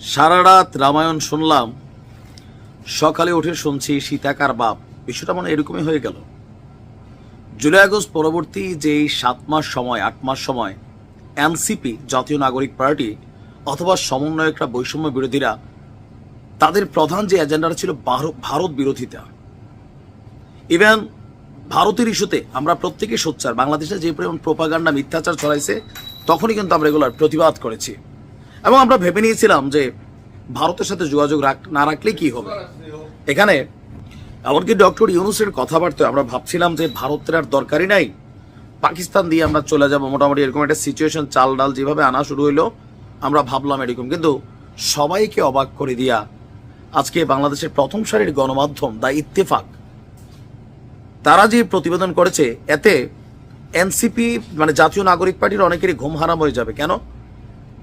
সারা রাত রামায়ণ শুনলাম, সকালে উঠে শুনছি সীতাকার বাপ। বিষয়টা মানে এরকমই হয়ে গেল। জুলাই আগস্ট পরবর্তী যেই সাত মাস সময়, আট মাস সময়, এনসিপি, জাতীয় নাগরিক পার্টি অথবা সমন্বয়করা, বৈষম্য বিরোধীরা, তাদের প্রধান যে এজেন্ডাটা ছিল ভারত- বিরোধিতা। ইভেন ভারতের ইস্যুতে আমরা প্রত্যেকে সোচ্চার। বাংলাদেশে যে পরিমাণ প্রোপাগান্ডা, মিথ্যাচার ছড়াইছে, তখনই কিন্তু আমরা এগুলোর প্রতিবাদ করেছি। এবং আমরা ভেবে নিয়েছিলাম যে ভারতের সাথে যোগাযোগ না রাখলে কি হবে? এখানে এমনকি ডক্টর ইউনুসের কথাবার্তা আমরা ভাবছিলাম যে ভারতের আর দরকারই নাই। পাকিস্তান দিয়ে আমরা চলে যাব। মোটামুটি এরকম একটা সিচুয়েশন চাল ডাল যেভাবে আনা শুরু হইল, আমরা ভাবলাম এরকম। কিন্তু সবাইকে অবাক করে দিয়া আজকে বাংলাদেশের প্রথম সারির গণমাধ্যম দা ইত্তেফাক, তারা যে প্রতিবেদন করেছে, এতে এনসিপি মানে জাতীয় নাগরিক পার্টির অনেকেরই ঘুম হারাম হয়ে যাবে। কেন?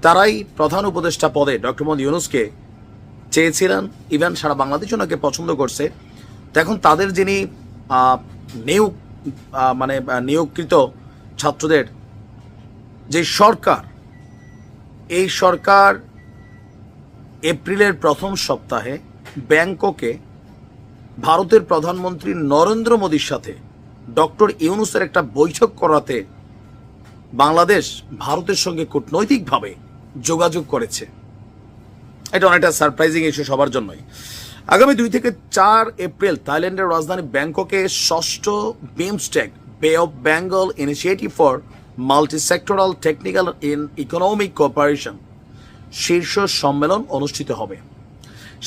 তারাই প্রধান উপদেষ্টা পদে ডক্টর মোহাম্মদ ইউনুসকে চেয়েছিলেন। ইভেন সারা বাংলাদেশ ওনাকে পছন্দ করছে। এখন তাদের যিনি নিয়োগ মানে নিয়োগকৃত ছাত্রদের যে সরকার, এই সরকার এপ্রিলের প্রথম সপ্তাহে ব্যাংককে ভারতের প্রধানমন্ত্রী নরেন্দ্র মোদীর সাথে ডক্টর ইউনুসের একটা বৈঠক করাতে বাংলাদেশ ভারতের সঙ্গে কূটনৈতিকভাবে যোগাযোগ করেছে। এটা অনেকটা সারপ্রাইজিং ইস্যু সবার জন্যই। আগামী দুই থেকে চার এপ্রিল থাইল্যান্ডের রাজধানী ব্যাংককে ষষ্ঠ BIMSTEC bay of Bengal initiative for multi sectoral technical in economic cooperation শীর্ষ সম্মেলন অনুষ্ঠিত হবে।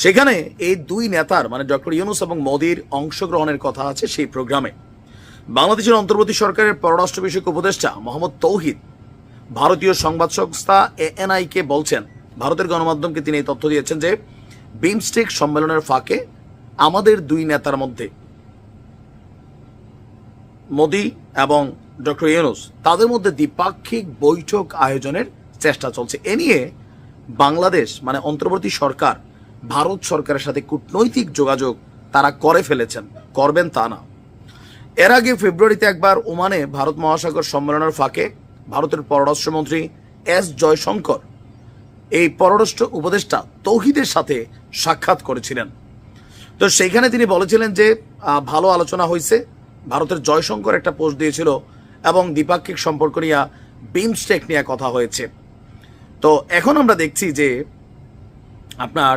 সেখানে এই দুই নেতার মানে ডক্টর ইউনুস এবং মোদির অংশগ্রহণের কথা আছে সেই প্রোগ্রামে। বাংলাদেশের অন্তর্বর্তী সরকারের পররাষ্ট্র বিষয়ক উপদেষ্টা মোহাম্মদ তৌহিদ ভারতীয় সংবাদ সংস্থা এএনআই কে বলছেন, ভারতের গণমাধ্যমকে তিনি এই তথ্য দিয়েছেন যে বিমস্টেক সম্মেলনের ফাঁকে আমাদের দুই নেতার মধ্যে মোদি এবং ডক্টর ইউনুস, তাদের মধ্যে দ্বিপাক্ষিক বৈঠক আয়োজনের চেষ্টা চলছে। এ নিয়ে বাংলাদেশ মানে অন্তর্বর্তী সরকার, ভারত সরকারের সাথে কূটনৈতিক যোগাযোগ তারা করে ফেলেছেন। করবেন তা না। এর আগে ফেব্রুয়ারিতে একবার ওমানে ভারত মহাসাগর সম্মেলনের ফাঁকে ভারতের পররাষ্ট্রমন্ত্রী এস জয়শঙ্কর এই পররাষ্ট্র উপদেষ্টা তৌহিদের সাথে সাক্ষাৎ করেছিলেন। তো সেইখানে তিনি বলেছিলেন যে ভালো আলোচনা হয়েছে ভারতের জয়শঙ্কর একটা পোস্ট দিয়েছিল এবং দ্বিপাক্ষিক সম্পর্ক নিয়ে বিমস্টেক নিয়ে কথা হয়েছে। তো এখন আমরা দেখছি যে, আপনার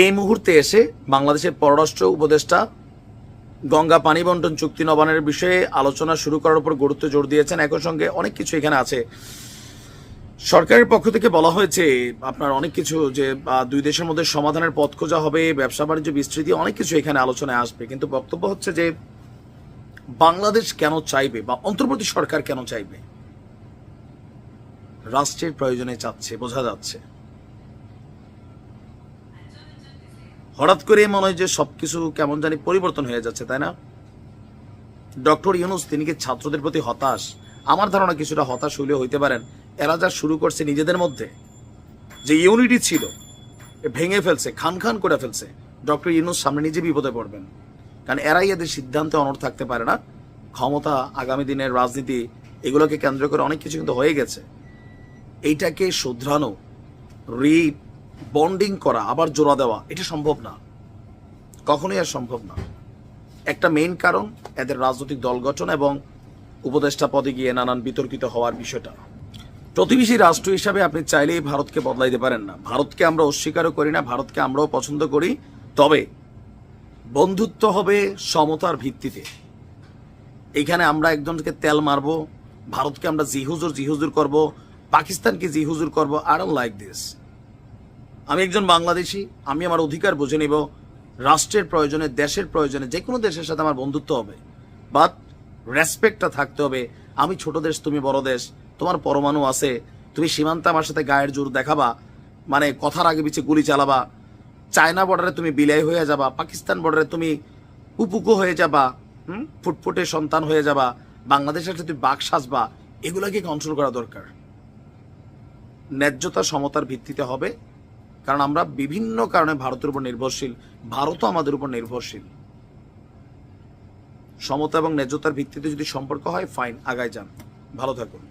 এই মুহূর্তে এসে বাংলাদেশের পররাষ্ট্র উপদেষ্টা গঙ্গা পানি বন্টন চুক্তি নবানের বিষয়ে আলোচনা শুরু করার উপর গুরুত্ব জোর দিয়েছেন। একই সঙ্গে অনেক কিছু এখানে আছে। সরকারের পক্ষ থেকে বলা হয়েছে, আপনার অনেক কিছু যে দুই দেশের মধ্যে সমাধানের পথ খোঁজা হবে, ব্যবসা বাণিজ্য বিস্তৃতি, অনেক কিছু এখানে আলোচনায় আসবে। কিন্তু বক্তব্য হচ্ছে যে, বাংলাদেশ কেন চাইবে বা অন্তর্বর্তী সরকার কেন চাইবে? রাষ্ট্রের প্রয়োজনে চাচ্ছে, বোঝা যাচ্ছে। হঠাৎ করে মনে হয় যে সবকিছু কেমন জানি পরিবর্তন হয়ে যাচ্ছে, তাই না? ডক্টর ইউনুস, তিনি কি ছাত্রদের প্রতি হতাশ? আমার ধারণা কিছুটা হতাশ হইলেও হইতে পারেন। এরা যা শুরু করছে নিজেদের মধ্যে, যে ইউনিটি ছিল ভেঙে ফেলছে, খান খান করে ফেলছে, ডক্টর ইউনুস সামনে নিজে বিপদে পড়বেন। কারণ এরাই এদের সিদ্ধান্তে অনড় থাকতে পারে না। ক্ষমতা, আগামী দিনের রাজনীতি, এগুলোকে কেন্দ্র করে অনেক কিছু কিন্তু হয়ে গেছে। এইটাকে শুধরানো রি বন্ডিং করা, আবার জোড়া দেওয়া, এটা সম্ভব না। কখনোই আর সম্ভব না। একটা মেইন কারণ এদের রাজনৈতিক দল গঠন এবং উপদেষ্টা পদে গিয়ে নানান বিতর্কিত হওয়ার বিষয়টা। প্রতিবেশী রাষ্ট্র হিসাবে আপনি চাইলেই ভারতকে বদলাইতে পারেন না। ভারতকে আমরা অস্বীকারও করি না, ভারতকে আমরাও পছন্দ করি। তবে বন্ধুত্ব হবে সমতার ভিত্তিতে। এখানে আমরা একজনকে তেল মারবো, ভারতকে আমরা জিহুজুর জিহুজুর করব, পাকিস্তানকে জিহুজুর করব আর লাইক দিস আমি একজন বাংলাদেশি, আমি আমার অধিকার বুঝে নিব, রাষ্ট্রের প্রয়োজনে, দেশের প্রয়োজনে, যে কোনো দেশের সাথে আমার বন্ধুত্ব হবে। বাট রেসপেক্টটা থাকতে হবে। আমি ছোট দেশ, তুমি বড় দেশ, তোমার পরমাণু আছে, তুমি সীমান্তে আমার সাথে গায়ের জোর দেখাবা মানে কথার আগে পিছিয়ে গুলি চালাবা, চায়না বর্ডারে তুমি বিলাই হয়ে যাবা, পাকিস্তান বর্ডারে তুমি উপুকো হয়ে যাবা, হুম? ফুটফুটে সন্তান হয়ে যাবা, বাংলাদেশের সাথে তুমি বাক সাজবা, এগুলোকে কন্ট্রোল করা দরকার। ন্যায্যতা, সমতার ভিত্তিতে হবে। কারণ আমরা বিভিন্ন কারণে ভারতের উপর নির্ভরশীল, ভারতও আমাদের উপর নির্ভরশীল। সমতা এবং ন্যায্যতার ভিত্তিতে যদি সম্পর্ক হয় ফাইন আগায় যান। ভালো থাকুন।